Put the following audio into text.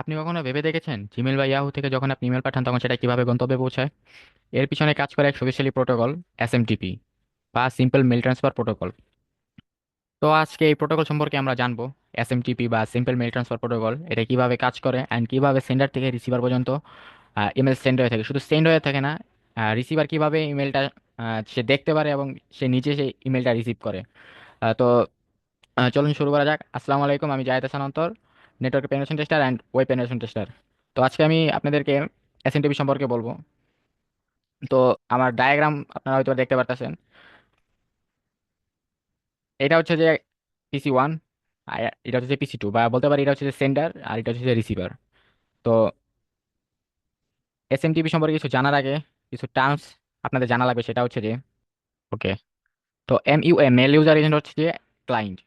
আপনি কখনো ভেবে দেখেছেন জিমেল বা ইয়াহু থেকে যখন আপনি ইমেল পাঠান তখন সেটা কীভাবে গন্তব্যে পৌঁছায়? এর পিছনে কাজ করে এক শক্তিশালী প্রোটোকল এসএমটিপি বা সিম্পল মেল ট্রান্সফার প্রোটোকল তো আজকে এই প্রোটোকল সম্পর্কে আমরা জানব এসএমটিপি বা সিম্পল মেল ট্রান্সফার প্রোটোকল এটা কীভাবে কাজ করে অ্যান্ড কীভাবে সেন্ডার থেকে রিসিভার পর্যন্ত ইমেল সেন্ড হয়ে থাকে। শুধু সেন্ড হয়ে থাকে না রিসিভার কীভাবে ইমেলটা সে দেখতে পারে এবং সে নিজে সেই ইমেলটা রিসিভ করে। তো চলুন শুরু করা যাক। আসসালামু আলাইকুম, আমি Zahed Hasan Antor. Network penetration tester and web penetration tester তো আজকে আমি আপনাদেরকে এসএনটিপি সম্পর্কে বলব। তো আমার ডায়াগ্রাম আপনারা হয়তো দেখতে পারতেছেন। এটা হচ্ছে যে পিসি ওয়ান এটা হচ্ছে যে পিসি টু বা বলতে পারি এটা হচ্ছে যে সেন্ডার আর এটা হচ্ছে যে রিসিভার তো এসএমটিপি সম্পর্কে কিছু জানার আগে কিছু টার্মস আপনাদের জানা লাগবে, সেটা হচ্ছে যে ওকে তো M U A mail user agent হচ্ছে যে ক্লায়েন্ট